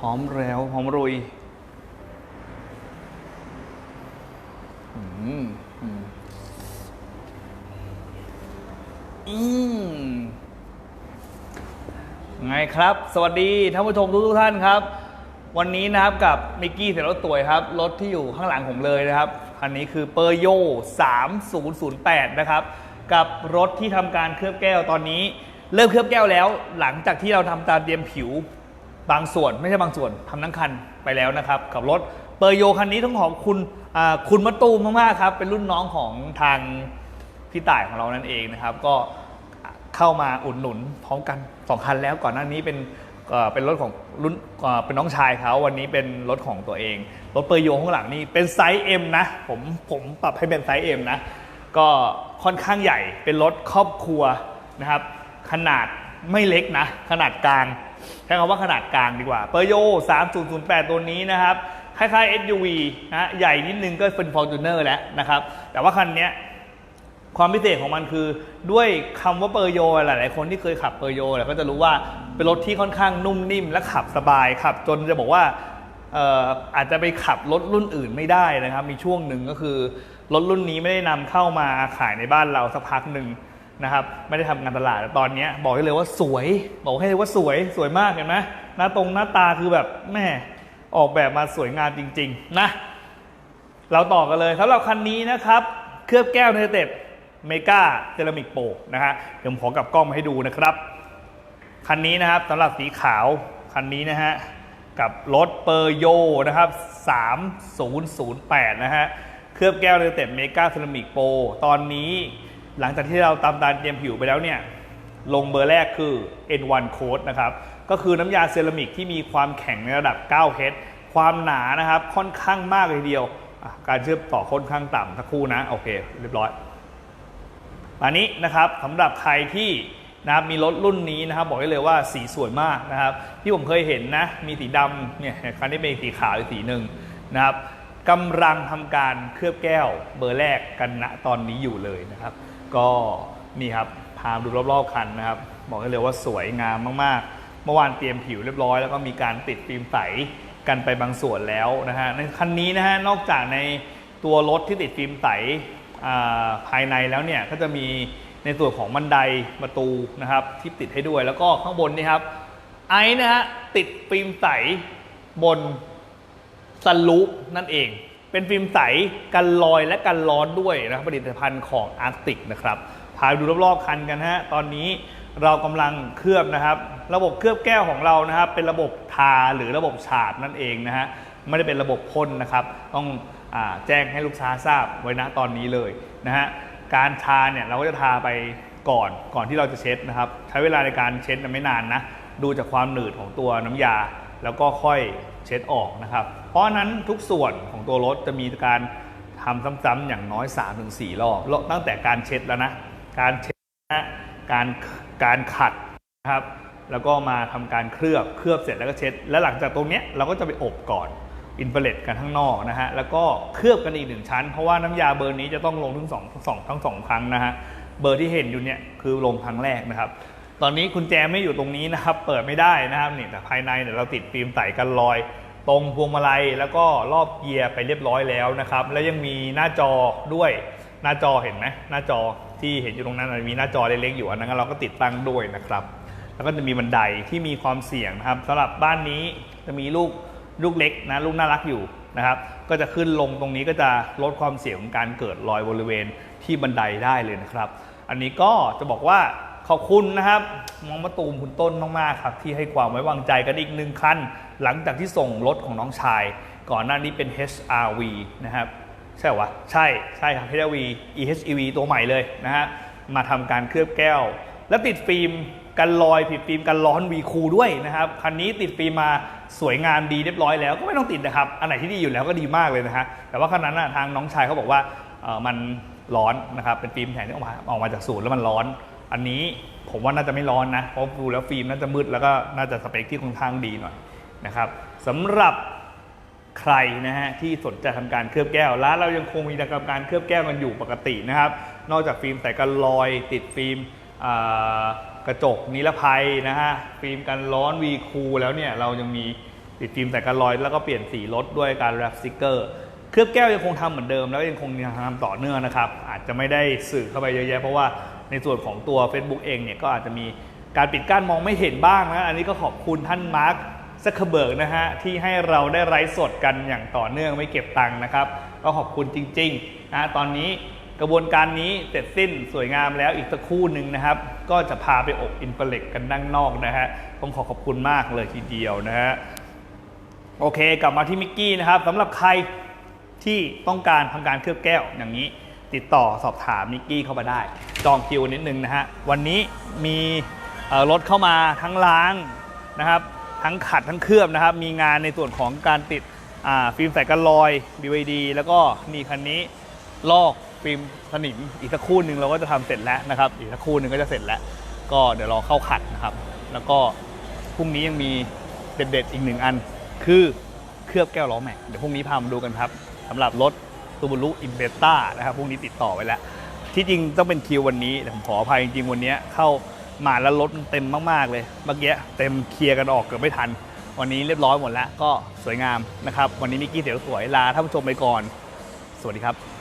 หอมแล้วหอมรุยอืมอืมไงครับ สวัสดีท่านผู้ชมทุกๆท่านครับ วันนี้นะครับกับมิกกี้เสรถตัวยครับ รถที่อยู่ข้างหลังผมเลยนะครับคันนี้คือเปอร์โย3008 นะครับ กับรถที่ทำการเคลือบแก้วตอนนี้ เริ่มเคลือบแก้วแล้ว หลังจากที่เราทำการเตรียมผิว บางส่วนไม่ใช่บางส่วนทำทั้งคันไปแล้วนะครับ กับรถเปอร์โยคันนี้ต้องขอบคุณคุณมะตูมมากๆครับ เป็นรุ่นน้องของทางพี่ต่ายของเรานั่นเองนะครับ ก็เข้ามาอุดหนุนพร้อมกันสองคันแล้วก่อนหน้านี้เป็นเป็นรถของรุ่นเอ่อเป็นน้องชายเขาวันนี้เป็นรถของตัวเอง รถเปอร์โยข้างหลังนี่เป็นไซส์ M นะ ผมผมปรับให้เป็นไซส์ M นะ ก็ค่อนข้างใหญ่เป็นรถครอบครัวนะครับ ขนาดไม่เล็กนะ ขนาดกลาง ใช้คำว่าขนาดกลางดีกว่าเปอร์โย 3008 ตัวนี้นะครับคล้ายๆ SUV นะใหญ่นิดนึงก็เป็น Fortuner แล้วนะครับ แต่ว่าคันนี้ความพิเศษของมันคือด้วยคำว่าเปอร์โยหลาย ๆ คนที่เคยขับเปอร์โยแหละก็จะรู้ว่าเป็นรถที่ค่อนข้างนุ่มนิ่มและขับสบายขับ จนจะบอกว่าเอ่ออาจจะไปขับรถรุ่นอื่นไม่ได้นะครับ มีช่วงหนึ่งก็คือรถรุ่นนี้ไม่ได้นำเข้ามาขายในบ้านเราสักพักหนึ่ง นะครับไม่ได้ทำงานตลาดแต่ตอนนี้บอกให้เลยว่าสวย บอกให้เลยว่าสวยสวยมากเห็นไหมหน้าตรงหน้าตาคือแบบแม่ออกแบบมาสวยงามจริง ๆ นะ เราต่อกันเลยสำหรับคันนี้นะครับ เคลือบแก้วในเต็ปเมกาเซรามิกโปนะฮะเดี๋ยวผมขอกลับกล้องมาให้ดูนะครับ คันนี้นะครับสำหรับสีขาวคันนี้นะฮะกับรถเปอร์โยนะครับ 3008 นะฮะเคลือบแก้วในเต็ปเมกาเซรามิกโปตอนนี้ หลังจากที่เราตามตานเตรียมผิวไปแล้วเนี่ยลงเบอร์แรกคือ N1 Code นะครับ ก็คือน้ำยาเซรามิกที่มีความแข็งในระดับ 9H ความหนานะครับค่อนข้างมากเลยทีเดียว การเชื่อมต่อค่อนข้างต่ำสักคู่นะ โอเค เรียบร้อยอันนี้นะครับสำหรับใครที่นะครับมีรถรุ่นนี้นะครับบอกได้เลยว่าสีสวยมากนะครับ ที่ผมเคยเห็นนะ มีสีดำเนี่ยคันนี้เป็นสีขาวอีกสีหนึ่งนะครับกำลังทำการเคลือบแก้วเบอร์แรกกันณตอนนี้อยู่เลยนะครับ ก็นี่ครับพาดูรอบๆคันนะครับ บอกได้เลยว่าสวยงามมากๆ เมื่อวานเตรียมผิวเรียบร้อยแล้วก็มีการติดฟิล์มใสกันไปบางส่วนแล้วนะฮะในคันนี้นะฮะนอกจากในตัวรถที่ติดฟิล์มใสภายในแล้วเนี่ยก็จะมีในส่วนของบันไดประตูนะครับที่ติดให้ด้วยแล้วก็ข้างบนนี่ครับไอ้นะฮะติดฟิล์มใสบนซันลูปนั่นเอง เป็นฟิล์มใสกันรอยและกันร้อนด้วยนะครับผลิตภัณฑ์ของอาร์ติกนะครับพาไปดูรอบๆคันกันฮะตอนนี้เรากำลังเคลือบนะครับ ระบบเคลือบแก้วของเรานะครับ เป็นระบบทาหรือระบบฉาบนั่นเองนะฮะไม่ได้เป็นระบบพ่นนะครับ ต้องอแจ้งให้ลูกค้าทราบไว้ณตอนนี้เลยนะฮะการทาเนี่ยเราก็จะทาไปก่อนก่อนที่เราจะเช็ดนะครับ ใช้เวลาในการเช็ดไม่นานนะดูจากความหนืดของตัวน้ำยา แล้วก็ค่อยเช็ดออกนะครับ เพราะนั้นทุกส่วนของตัวรถจะมีการทำซ้ำๆอย่างน้อย 3-4รอบรอบ ตั้งแต่การเช็ดแล้วนะ การเช็ดนะการการขัดนะครับ แล้วก็มาทำการเคลือบ เคลือบเสร็จแล้วก็เช็ด แล้วหลังจากตรงนี้เราก็จะไปอบก่อนอินฟราเรดกันข้างนอกนะฮะ แล้วก็เคลือบกันอีกหนึ่งชั้น เพราะว่าน้ำยาเบอร์นี้จะต้องลงทั้งสองสองทั้งสองครั้งนะฮะ เบอร์ที่เห็นอยู่เนี่ยคือลงครั้งแรกนะครับ ตอนนี้คุณแจไม่อยู่ตรงนี้นะครับ เปิดไม่ได้นะครับนี่แต่ภายในเนี่ยเราติดฟิล์มใสกันรอย ตรงพวงมาลัยแล้วก็รอบเกียร์ไปเรียบร้อยแล้วนะครับ แล้วยังมีหน้าจอด้วยหน้าจอเห็นไหมหน้าจอที่เห็นอยู่ตรงนั้นมีหน้าจอเล็กๆอยู่อันนั้นเราก็ติดตั้งด้วยนะครับ แล้วก็จะมีบันไดที่มีความเสี่ยงนะครับสำหรับบ้านนี้จะมีลูกลูกเล็กนะลูกน่ารักอยู่นะครับก็จะขึ้นลงตรงนี้ก็จะลดความเสี่ยงของการเกิดรอยบริเวณที่บันไดได้เลยนะครับ อันนี้ก็จะบอกว่า ขอบคุณนะครับมองมาตูมคุณต้นมากๆครับที่ให้ความไว้วางใจกันอีกหนึ่งคัน หลังจากที่ส่งรถของน้องชาย ก่อนหน้านี้เป็น HRV นะครับใช่หรอวะใช่ใช่ครับ HRV EHEV ตัวใหม่เลยนะฮะมาทำการเคลือบแก้ว แล้วติดฟิล์มกันรอยผิดฟิล์มกันร้อนวีคูด้วยนะครับคันนี้ติดฟิล์มมาสวยงามดีเรียบร้อยแล้วก็ไม่ต้องติดนะครับอันไหนที่ดีอยู่แล้วก็ดีมากเลยนะฮะแต่ว่าคันนั้นนะทางน้องชายเขาบอกว่ามันร้อนนะครับเป็นฟิล์มแผ่นที่ออกมาออกมาจากศูนย์แล้วมันร้อน อันนี้ผมว่าน่าจะไม่ร้อนนะ เพราะดูแล้วฟิล์มน่าจะมืดแล้วก็น่าจะสเปคที่ค่อนข้างดีหน่อยนะครับสำหรับใครนะฮะที่สนใจทำการเคลือบแก้วร้านเรายังคงมีกิจกรรการเคลือบแก้วกันอยู่ปกตินะครับ นอกจากฟิล์มใส่กันรอยติดฟิล์มกระจกนิรภัยนะฮะฟิล์มกันร้อนวีคูแล้วเนี่ยเรายังมีติดฟิล์มแต่กันรอย แล้วก็เปลี่ยนสีรถด้วยการแรปสติกเกอร์เคลือบแก้วยังคงทำเหมือนเดิม แล้วยังคงทำต่อเนื่องนะครับ อาจจะไม่ได้สื่อเข้าไปเยอะแยะเพราะว่า ในส่วนของตัว Facebook เองเนี่ยก็อาจจะมีการปิดกั้นมองไม่เห็นบ้างนะอันนี้ก็ขอบคุณท่านมาร์คซักเคอร์เบิร์กนะฮะที่ให้เราได้ไลฟ์สดกันอย่างต่อเนื่องไม่เก็บตังค์นะครับก็ขอบคุณจริงๆนะตอนนี้กระบวนการนี้เสร็จสิ้นสวยงามแล้วอีกสักคู่หนึ่งนะครับ ก็จะพาไปอบอินเปเล็กกันด้านนอกนะฮะต้องขอขอบคุณมากเลยทีเดียวนะฮะโอเคกลับมาที่มิกกี้นะครับสำหรับใครที่ต้องการทำการเคลือบแก้วอย่างนี้ ติดต่อสอบถามมิกกี้เข้ามาได้ จองคิวนิดนึงนะฮะ วันนี้มีรถเข้ามาทั้งล้างนะครับ ทั้งขัดทั้งเคลือบนะครับ มีงานในส่วนของการติดฟิล์มใส่กันรอย BYD แล้วก็นี่คันนี้ลอกฟิล์มสนิมอีกสักคู่หนึ่งเราก็จะทำเสร็จแล้วนะครับ อีกสักคู่หนึ่งก็จะเสร็จแล้ว ก็เดี๋ยวรอเข้าขัดนะครับ แล้วก็พรุ่งนี้ยังมีเด็ดๆอีกหนึ่งอัน คือเคลือบแก้วล้อแม็กเดี๋ยวพรุ่งนี้พามาดูกันครับสำหรับรถ ตูบูรุอินเบต้านะครับพรุ่งนี้ติดต่อไว้แล้ว ที่จริงต้องเป็นคิววันนี้แต่ผมขออภัยจริงๆ วันนี้เข้ามาแล้วรถเต็มมากๆเลย เมื่อกี้เต็มเคลียร์กันออกเกือบไม่ทัน วันนี้เรียบร้อยหมดแล้วก็สวยงามนะครับ วันนี้มิกกี้เสียวสวยลาท่านผู้ชมไปก่อน สวัสดีครับ